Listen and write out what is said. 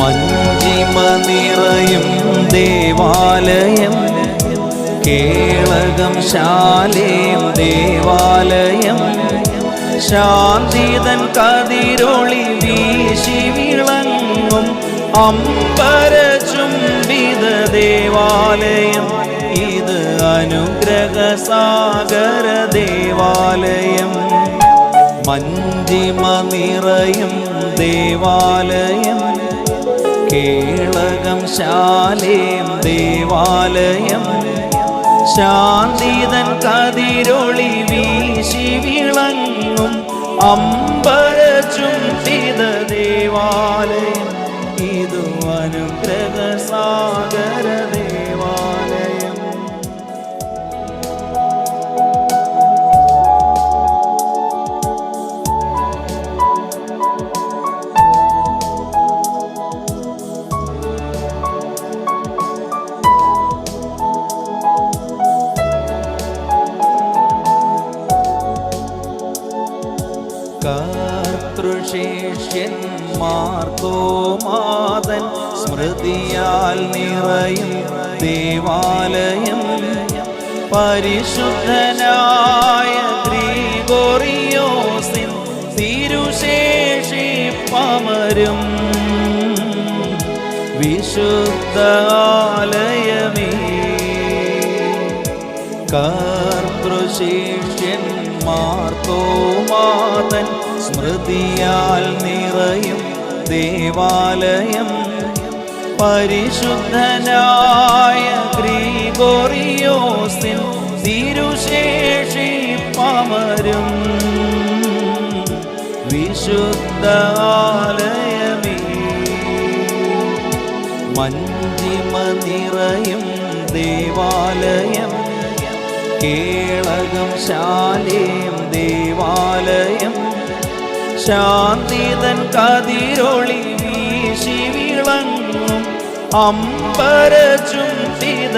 മഞ്ജിമ നിറയും ദേവാലയം കേളകം ശാലേം ദേവാലയം. ശാന്തിതൻ കതിരൊളി വീശി വിളങ്ങും അമ്പര ചുംബിത ദേവാലയം. ഇത് അനുഗ്രഹ സാഗര ദേവാലയം. മഞ്ജിമ നിറയും ദേവാലയം. ശാലേം ദേവാലയം. ശാന്തിതൻ കതിരൊളി വീശി വിളങ്ങും അമ്പര ചുംബിത ദേവാലയം. ഇതു അനുഗ്രഹ കർത്തൃശേഷ്യന്മാർക്കോമാതൻ സ്മൃതിയാൽ നിറയും ദേവാലയം പരിശുദ്ധനായ ഗ്രീഗോറിയോസിൻ തിരുശേഷി പമരും വിശുദ്ധാലയമേ കർത്തൃശേഷ്യന്മാർക്കോമാതൻ സ്മൃതിയാൽ നിറയും ദേവാലയം. പരിശുദ്ധനായ ഗ്രീഗോറിയോസിൻ തിരുശേഷി പമരും വിശുദ്ധാലയമേ മഞ്ജിമ നിറയും ദേവാലയം. കേളകം ശാലേം ദേവാലയം. ശാന്തിതൻ കതിരൊളി വീശി വിളങ്ങും അമ്പര ചുംബിത